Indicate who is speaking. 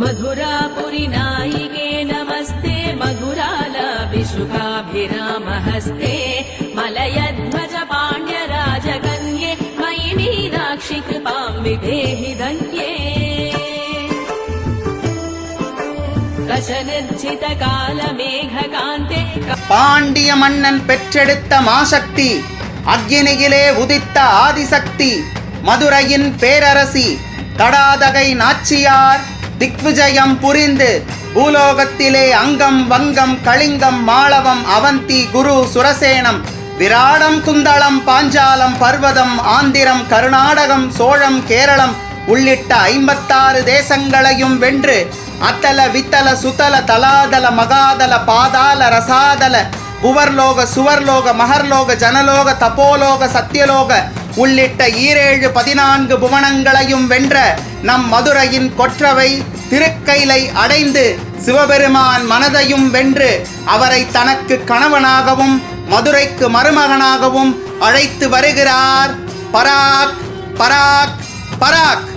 Speaker 1: मधुरापुरि नायिके नमस्ते मधुरालाभिषुकाभिरामहस्ते मलयध्वज पाण्ड्यराजकन्ये मयि मीनाक्षि कृपां विधेहि धन्ये कशनिर्जितकालमेघकान्ते
Speaker 2: பாண்டிய மன்னன் பெற்றெடுத்த மாசக்தி அக்னியிலே உதித்த ஆதிசக்தி மதுரையின் பேரரசி தடாதகை நாச்சியார் திக்விஜயம் புரிந்து. பூலோகத்திலே அங்கம் வங்கம் களிங்கம் மாளவம் அவந்தி குரு சுரசேனம் விராடம் குந்தளம் பாஞ்சாலம் பர்வதம் ஆந்திரம் கர்நாடகம் சோழம் கேரளம் உள்ளிட்ட ஐம்பத்தாறு தேசங்களையும் வென்று அத்தல வித்தல சுதல தலாதல மகாதல பாதாள ரசாதல புவர்லோக சுவர்லோக மகர்லோக ஜனலோக தபோலோக சத்தியலோக உள்ளிட்ட ஈரேழு பதினான்கு புவனங்களையும் வென்ற நம் மதுரையின் கொற்றவை திருக்கைலை அடைந்து சிவபெருமான் மனதையும் வென்று அவரை தனக்கு கணவனாகவும் மதுரைக்கு மருமகனாகவும் அழைத்து வருகிறார். பராக் பராக் பராக்.